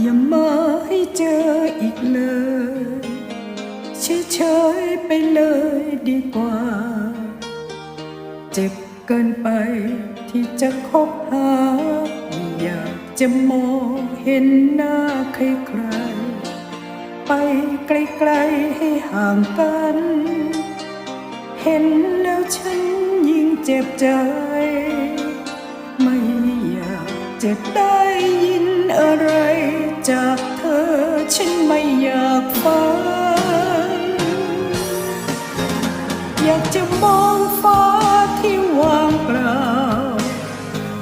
อย่ามาให้เจออีกเลยเฉยๆไปเลยดีกว่า เจ็บเกินไปที่จะคบหา อยากจะมองเห็นหน้าใครๆไปไกลๆให้ห่างกัน เห็นแล้วฉันยิ่งเจ็บใจ ไม่อยากจะได้ยินอะไร จากเธอฉันไม่อยากฟังอยากจะมองฟ้าที่ว่างเปล่า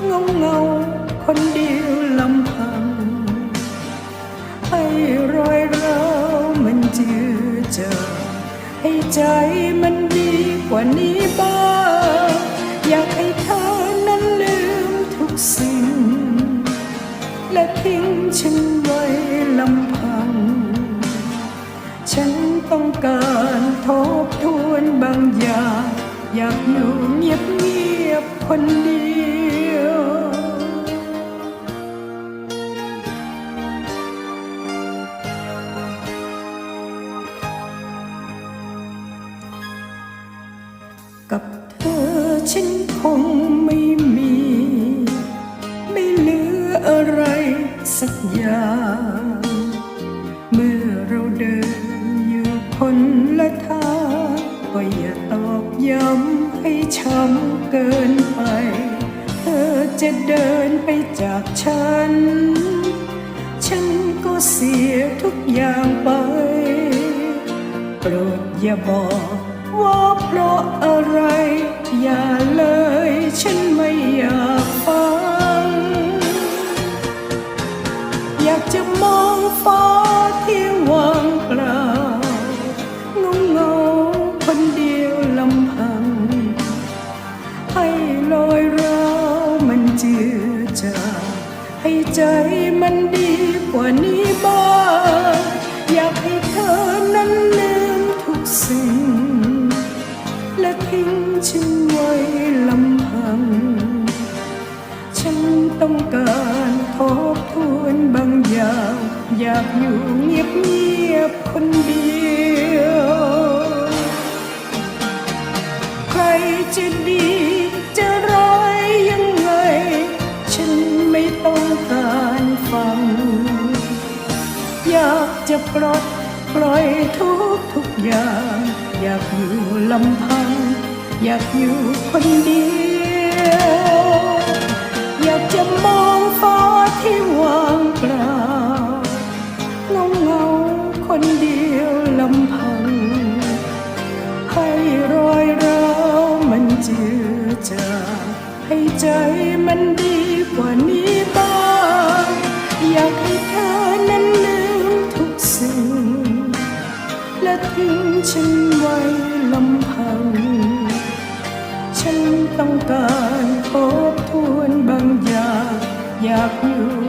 เงาเงาคนเดียวลำพังให้รอยร้าวมันเจือจางให้ใจมันดีกว่านี้บ้าง ฉันต้องการทบทวนบางอย่าง อยากอยู่เงียบเงียบๆคนเดียว กับเธอฉันคงไม่ ก็อย่าตอกย้ำให้ช้ำเกินไป เธอจะเดินไปจากฉัน ฉันก็เสียทุกอย่างไป โปรดอย่าบอกว่าเพราะอะไร อย่าเลยฉันไม่อยาก จอ ให้ใจมันดีกว่านี้บ้างอยากให้เธอนั้นลืมทุกสิ่ง และทิ้งฉันไว้ลำพัง ฉันต้องการทบทวนบางอย่าง อยากอยู่เงียบเงียบๆคนเดียว ใครจะดี ต้องการฟัง อยากจะปลดปล่อยทุกทุกอย่าง อยากอยู่ลำพัง อยากอยู่คนเดียว อยากจะมองฟ้าที่ว่างเปล่าเงาเงาคนเดียวลำพัง ให้รอยร้าวมันเจือจาง ให้ใจมันดีกว่านี้บ้างอยากให้เธอนั้นลืมทุกสิ่ง และทิ้งฉันไว้ลำพัง ฉันต้องการทบทวนบางอย่างอยากอยู่